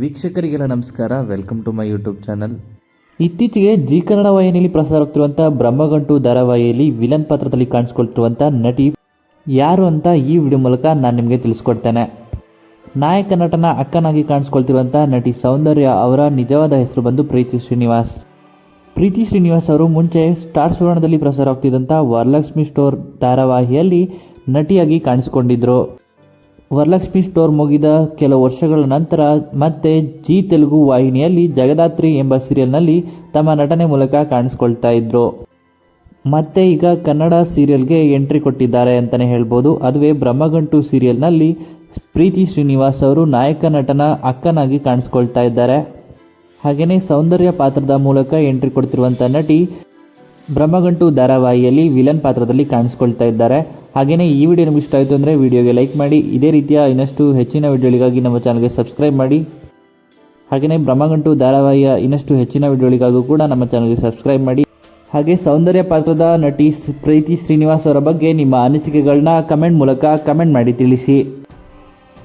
ವೀಕ್ಷಕರಿಗೆಲ್ಲ ನಮಸ್ಕಾರ. Welcome to my YouTube channel ಇತ್ತೀಚೆಗೆ Zee Kannada ವಾಹಿನಿಯಲ್ಲಿ ಪ್ರಸಾರವಾಗ್ತಿರುವಂಥ ಬ್ರಹ್ಮಗಂಟು ಧಾರಾವಾಹಿಯಲ್ಲಿ ವಿಲನ್ ಪಾತ್ರದಲ್ಲಿ ಕಾಣಿಸ್ಕೊಳ್ತಿರುವಂಥ ನಟಿ ಯಾರು ಅಂತ ಈ ವಿಡಿಯೋ ಮೂಲಕ ನಾನು ನಿಮಗೆ ತಿಳಿಸ್ಕೊಡ್ತೇನೆ. ನಾಯಕ ನಟನ ಅಕ್ಕನಾಗಿ ಕಾಣಿಸ್ಕೊಳ್ತಿರುವಂಥ ನಟಿ ಸೌಂದರ್ಯ ಅವರ ನಿಜವಾದ ಹೆಸರು ಬಂದು ಪ್ರೀತಿ ಶ್ರೀನಿವಾಸ್. ಪ್ರೀತಿ ಶ್ರೀನಿವಾಸ್ ಅವರು ಮುಂಚೆ ಸ್ಟಾರ್ ಸುವರ್ಣದಲ್ಲಿ ಪ್ರಸಾರವಾಗ್ತಿದ್ದಂಥ ವರಲಕ್ಷ್ಮಿ ಸ್ಟೋರ್ ಧಾರಾವಾಹಿಯಲ್ಲಿ ನಟಿಯಾಗಿ ಕಾಣಿಸಿಕೊಂಡಿದ್ರು. ವರಲಕ್ಷ್ಮಿ ಸ್ಟೋರ್ ಮುಗಿದ ಕೆಲವು ವರ್ಷಗಳ ನಂತರ ಮತ್ತೆ ಜಿ ತೆಲುಗು ವಾಹಿನಿಯಲ್ಲಿ ಜಗದಾತ್ರಿ ಎಂಬ ಸೀರಿಯಲ್ನಲ್ಲಿ ತಮ್ಮ ನಟನೆ ಮೂಲಕ ಕಾಣಿಸ್ಕೊಳ್ತಾ ಇದ್ರು. ಮತ್ತೆ ಈಗ ಕನ್ನಡ ಸೀರಿಯಲ್ಗೆ ಎಂಟ್ರಿ ಕೊಟ್ಟಿದ್ದಾರೆ ಅಂತಲೇ ಹೇಳ್ಬೋದು. ಅದುವೇ ಬ್ರಹ್ಮಗಂಟು ಸೀರಿಯಲ್ನಲ್ಲಿ ಪ್ರೀತಿ ಶ್ರೀನಿವಾಸ್ ಅವರು ನಾಯಕ ನಟನ ಅಕ್ಕನಾಗಿ ಕಾಣಿಸ್ಕೊಳ್ತಾ ಇದ್ದಾರೆ. ಹಾಗೆಯೇ ಸೌಂದರ್ಯ ಪಾತ್ರದ ಮೂಲಕ ಎಂಟ್ರಿ ಕೊಡ್ತಿರುವಂಥ ನಟಿ ಬ್ರಹ್ಮಗಂಟು ಧಾರಾವಾಹಿಯಲ್ಲಿ ವಿಲನ್ ಪಾತ್ರದಲ್ಲಿ ಕಾಣಿಸ್ಕೊಳ್ತಾ ಇದ್ದಾರೆ. ಹಾಗೆಯೇ ಈ ವಿಡಿಯೋ ನಿಮಗೆ ಇಷ್ಟ ಆಯಿತು ಅಂದರೆ ವಿಡಿಯೋಗೆ ಲೈಕ್ ಮಾಡಿ. ಇದೇ ರೀತಿಯ ಇನ್ನಷ್ಟು ಹೆಚ್ಚಿನ ವಿಡಿಯೋಗಳಿಗಾಗಿ ನಮ್ಮ ಚಾನಲ್ಗೆ ಸಬ್ಸ್ಕ್ರೈಬ್ ಮಾಡಿ. ಹಾಗೆಯೇ ಬ್ರಹ್ಮಗಂಟು ಧಾರಾವಾಹಿಯ ಇನ್ನಷ್ಟು ಹೆಚ್ಚಿನ ವಿಡಿಯೋಗಳಿಗಾಗೂ ಕೂಡ ನಮ್ಮ ಚಾನಲ್ಗೆ ಸಬ್ಸ್ಕ್ರೈಬ್ ಮಾಡಿ. ಹಾಗೆ ಸೌಂದರ್ಯ ಪಾತ್ರದ ನಟಿ ಪ್ರೀತಿ ಶ್ರೀನಿವಾಸ್ ಅವರ ಬಗ್ಗೆ ನಿಮ್ಮ ಅನಿಸಿಕೆಗಳನ್ನ ಕಮೆಂಟ್ ಮೂಲಕ ಕಮೆಂಟ್ ಮಾಡಿ ತಿಳಿಸಿ.